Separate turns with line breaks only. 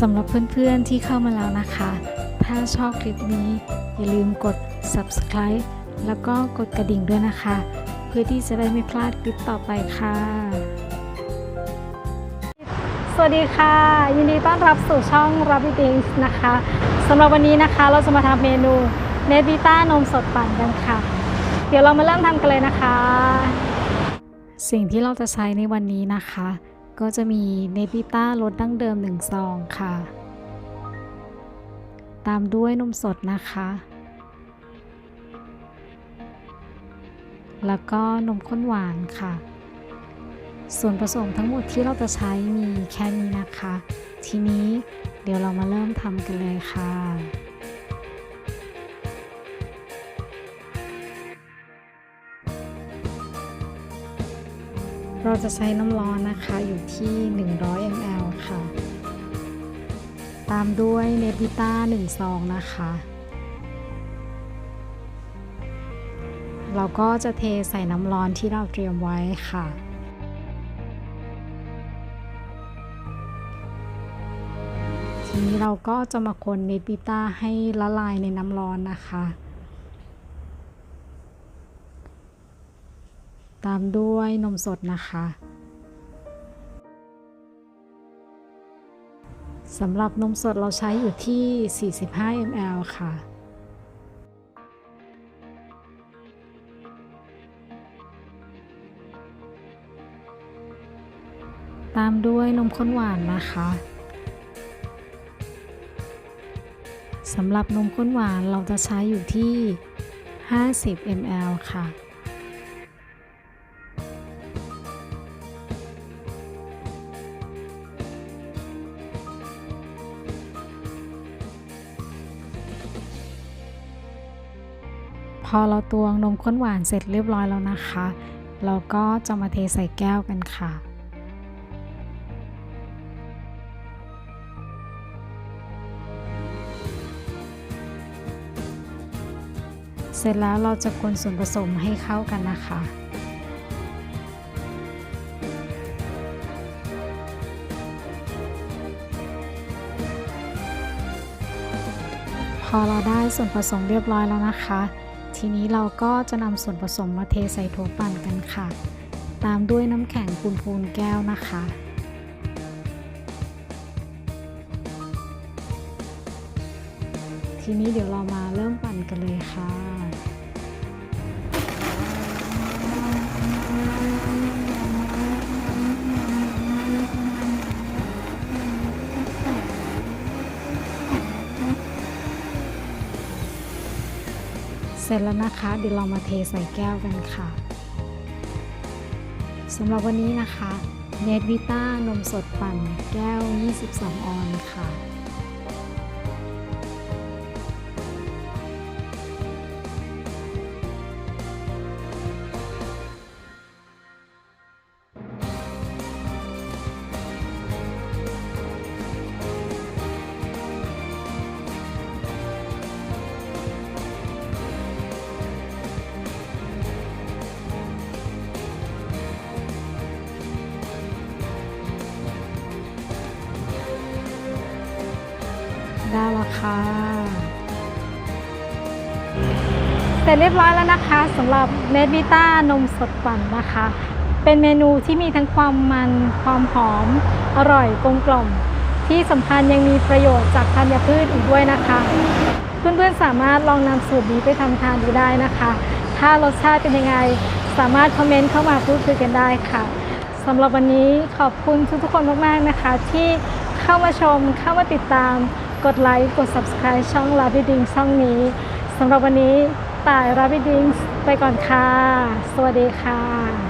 สำหรับเพื่อนๆที่เข้ามาแล้วนะคะ ถ้าชอบคลิปนี้ อย่าลืมกด subscribe แล้วก็กดกระดิ่งด้วยนะคะ เพื่อที่จะได้ไม่พลาดคลิปต่อไปค่ะ สวัสดีค่ะ ยินดีต้อนรับสู่ช่อง r a b b i t i n g s นะคะสำหรับวันนี้นะคะเราจะมาทำเมนูเนสบิต้านมสดปั่นกันค่ะ เดี๋ยวเรามาเริ่มทำกันเลยนะคะ สิ่งที่เราจะใช้ในวันนี้นะคะ ก็จะมีเนสบิต้ารสดั้งเดิม1ซองค่ะ ตามด้วยนมสดนะคะ แล้วก็นมข้นหวานค่ะ ส่วนผสมทั้งหมดที่เราจะใช้มีแค่นี้นะคะ ทีนี้เดี๋ยวเรามาเริ่มทำกันเลยค่ะ เราจะใช้น้ำร้อนนะคะอยู่ที่ 100 ml ค่ะ ตามด้วยเนปิต้า1ซองนะคะ เราก็จะเทใส่น้ำร้อนที่เราเตรียมไว้ค่ะทีนี้เราก็จะมาคนเนปิต้าให้ละลายในน้ำร้อนนะคะ ตามด้วยนมสดนะคะสำหรับนมสดเราใช้อยู่ที่ 45 ml ค่ะ ตามด้วยนมข้นหวานนะคะสำหรับนมข้นหวานเราจะใช้อยู่ที่ 50 ml ค่ะ พอเราตวงนมข้นหวานเสร็จเรียบร้อยแล้วนะคะ เราก็จะมาเทใส่แก้วกันค่ะเสร็จแล้วเราจะคนส่วนผสมให้เข้ากันนะคะ พอเราได้ส่วนผสมเรียบร้อยแล้วนะคะ ทีนี้เราก็จะนำส่วนผสมมาเทใส่โถปั่นกันค่ะ ตามด้วยน้ำแข็งพูนๆแก้วนะคะ ทีนี้เดี๋ยวเรามาเริ่มปั่นกันเลยค่ะ เสร็จแล้วนะคะ เดี๋ยวเรามาเทใส่แก้วกันค่ะสำหรับวันนี้นะคะเนตวิต้านมสดปั่นแก้ว 22 ออนซ์ค่ะ ได้แล้วค่ะเสร็จเรียบร้อยแล้วนะคะสำหรับเนสวิต้านมสดปั่นนะคะ เป็นเมนูที่มีทั้งความมันความหอม อร่อยกลมกล่อม ที่สำคัญยังมีประโยชน์จากธัญพืชอีกด้วยนะคะ เพื่อนๆสามารถลองนำสูตรนี้ไปทำทานดูได้นะคะ ถ้ารสชาติเป็นยังไงสามารถคอมเมนต์เข้ามาพูดคุยกันได้ค่ะสำหรับวันนี้ขอบคุณทุกๆคนมากๆนะคะ ที่เข้ามาชมเข้ามาติดตาม กดไลค์ กด subscribe ช่องลาบิดิงช่องนี้สำหรับวันนี้ต่ายลาบิดิงไปก่อนค่ะ สวัสดีค่ะ